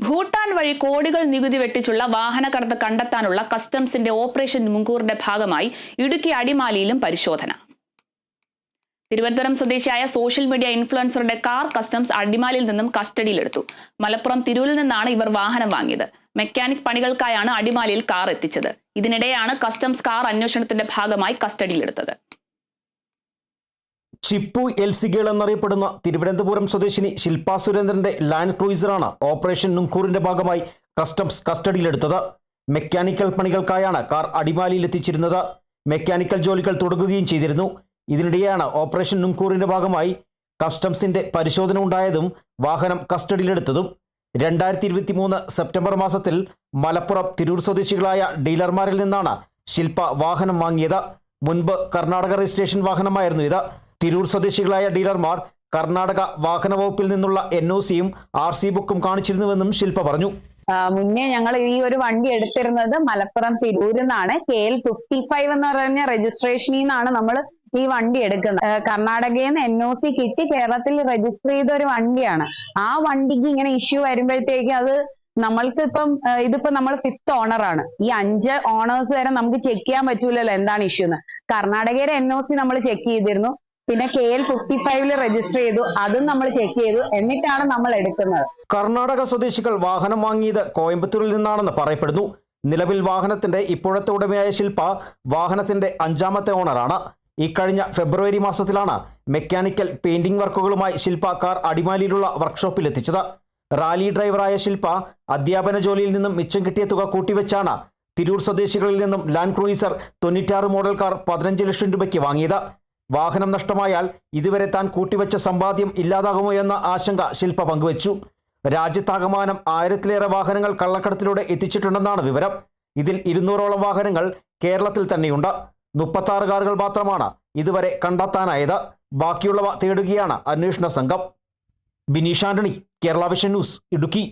ഭൂട്ടാൻ വഴി കോടികൾ നികുതി വെട്ടിച്ചുള്ള വാഹനക്കടത്ത് കണ്ടെത്താനുള്ള കസ്റ്റംസിന്റെ ഓപ്പറേഷൻ മുങ്കൂറിന്റെ ഭാഗമായി ഇടുക്കി അടിമാലിയിലും പരിശോധന. തിരുവനന്തപുരം സ്വദേശിയായ സോഷ്യൽ മീഡിയ ഇൻഫ്ലുവൻസറുടെ കാർ കസ്റ്റംസ് അടിമാലിയിൽ നിന്നും കസ്റ്റഡിയിലെടുത്തു. മലപ്പുറം തിരൂരിൽ നിന്നാണ് ഇവർ വാഹനം വാങ്ങിയത്. മെക്കാനിക് പണികൾക്കായാണ് അടിമാലിയിൽ കാർ എത്തിച്ചത്. ഇതിനിടെയാണ് കസ്റ്റംസ് കാർ അന്വേഷണത്തിന്റെ ഭാഗമായി കസ്റ്റഡിയിലെടുത്തത്. ചിപ്പു എൽസിഗേൾ എന്നറിയപ്പെടുന്ന തിരുവനന്തപുരം സ്വദേശിനി ശില്പ സുരേന്ദ്രന്റെ ലാൻഡ് ക്രൂയിസറാണ് ഓപ്പറേഷൻ നുങ്കൂറിന്റെ ഭാഗമായി കസ്റ്റംസ് കസ്റ്റഡിയിലെടുത്തത്. മെക്കാനിക്കൽ പണികൾക്കായാണ് കാർ അടിമാലിയിൽ എത്തിച്ചിരുന്നത്. മെക്കാനിക്കൽ ജോലികൾ തുടങ്ങുകയും ചെയ്തിരുന്നു. ഇതിനിടെയാണ് ഓപ്പറേഷൻ നുങ്കൂറിന്റെ ഭാഗമായി കസ്റ്റംസിന്റെ പരിശോധന ഉണ്ടായതും വാഹനം കസ്റ്റഡിയിലെടുത്തതും. രണ്ടായിരത്തി ഇരുപത്തി മൂന്ന് സെപ്റ്റംബർ മാസത്തിൽ മലപ്പുറം തിരൂർ സ്വദേശികളായ ഡീലർമാരിൽ നിന്നാണ് ശില്പ വാഹനം വാങ്ങിയത്. മുൻപ് കർണാടക രജിസ്ട്രേഷൻ വാഹനമായിരുന്നു ഇത്. തിരൂർ സ്വദേശികളായ ഡീലർമാർ കർണാടക വാഹന വകുപ്പിൽ നിന്നുള്ള എൻ ഒ സിയും ആർ സി ബുക്കും കാണിച്ചിരുന്നുവെന്നും ശില്പ പറഞ്ഞു. മുന്നേ ഞങ്ങൾ ഈ ഒരു വണ്ടി എടുത്തിരുന്നത് മലപ്പുറം തിരൂരിൽ നിന്നാണ്. കെ എൽ ഫിഫ്റ്റി ഫൈവ് എന്ന് പറഞ്ഞ രജിസ്ട്രേഷനിൽ നിന്നാണ് നമ്മൾ ഈ വണ്ടി എടുക്കുന്നത്. കർണാടകയിൽ നിന്ന് എൻ ഒ സി കിട്ടി കേരളത്തിൽ രജിസ്റ്റർ ചെയ്ത ഒരു വണ്ടിയാണ്. ആ വണ്ടിക്ക് ഇങ്ങനെ ഇഷ്യൂ വരുമ്പോഴത്തേക്ക് അത് നമ്മൾക്ക് ഇപ്പം ഇതിപ്പോ നമ്മൾ ഫിഫ്ത് ഓണർ ആണ്. ഈ അഞ്ച് ഓണേഴ്സ് വരെ നമുക്ക് ചെക്ക് ചെയ്യാൻ പറ്റൂലല്ലോ എന്താണ് ഇഷ്യൂ എന്ന്. കർണാടകയുടെ എൻ ഒ സി നമ്മൾ ചെക്ക് ചെയ്തിരുന്നു. പിന്നെ കെ എൽ ഫിഫ്റ്റി ഫൈവിൽ രജിസ്റ്റർ ചെയ്തു. അതും നമ്മൾ ചെക്ക് ചെയ്തു. എന്നിട്ടാണ് നമ്മൾ എടുക്കുന്നത്. കർണാടക സ്വദേശികൾ വാഹനം വാങ്ങിയത് കോയമ്പത്തൂരിൽ നിന്നാണെന്ന് പറയപ്പെടുന്നു. നിലവിൽ വാഹനത്തിന്റെ ഇപ്പോഴത്തെ ഉടമയായ ശില്പ വാഹനത്തിന്റെ അഞ്ചാമത്തെ ഓണറാണ് ഇക്കഴിഞ്ഞ ഫെബ്രുവരി മാസത്തിലാണ് മെക്കാനിക്കൽ പെയിന്റിംഗ് വർക്കുകളുമായി ശില്പ കാർ അടിമാലിയിലുള്ള വർക്ക്ഷോപ്പിൽ എത്തിച്ചത്. റാലി ഡ്രൈവറായ ശില്പ അധ്യാപന ജോലിയിൽ നിന്നും മിച്ചം കിട്ടിയ തുക കൂട്ടിവെച്ചാണ് തിരൂർ സ്വദേശികളിൽ നിന്നും ലാൻഡ് ക്രൂയിസർ തൊണ്ണൂറ്റാറ് മോഡൽ കാർ പതിനഞ്ച് ലക്ഷം രൂപയ്ക്ക് വാങ്ങിയത്. വാഹനം നഷ്ടമായാൽ ഇതുവരെ താൻ കൂട്ടിവെച്ച സമ്പാദ്യം ഇല്ലാതാകുമോ എന്ന ആശങ്ക ശില്പ പങ്കുവച്ചു. രാജ്യത്താകമാനം ആയിരത്തിലേറെ വാഹനങ്ങൾ കള്ളക്കടത്തിലൂടെ എത്തിച്ചിട്ടുണ്ടെന്നാണ് വിവരം. ഇതിൽ ഇരുന്നൂറോളം വാഹനങ്ങൾ കേരളത്തിൽ തന്നെയുണ്ട്. മുപ്പത്താറ് കാറുകൾ മാത്രമാണ് ഇതുവരെ കണ്ടെത്താനായത്. ബാക്കിയുള്ളവ തേടുകയാണ് അന്വേഷണ സംഘം. Bineesh Antony Kerala vision news Idukki.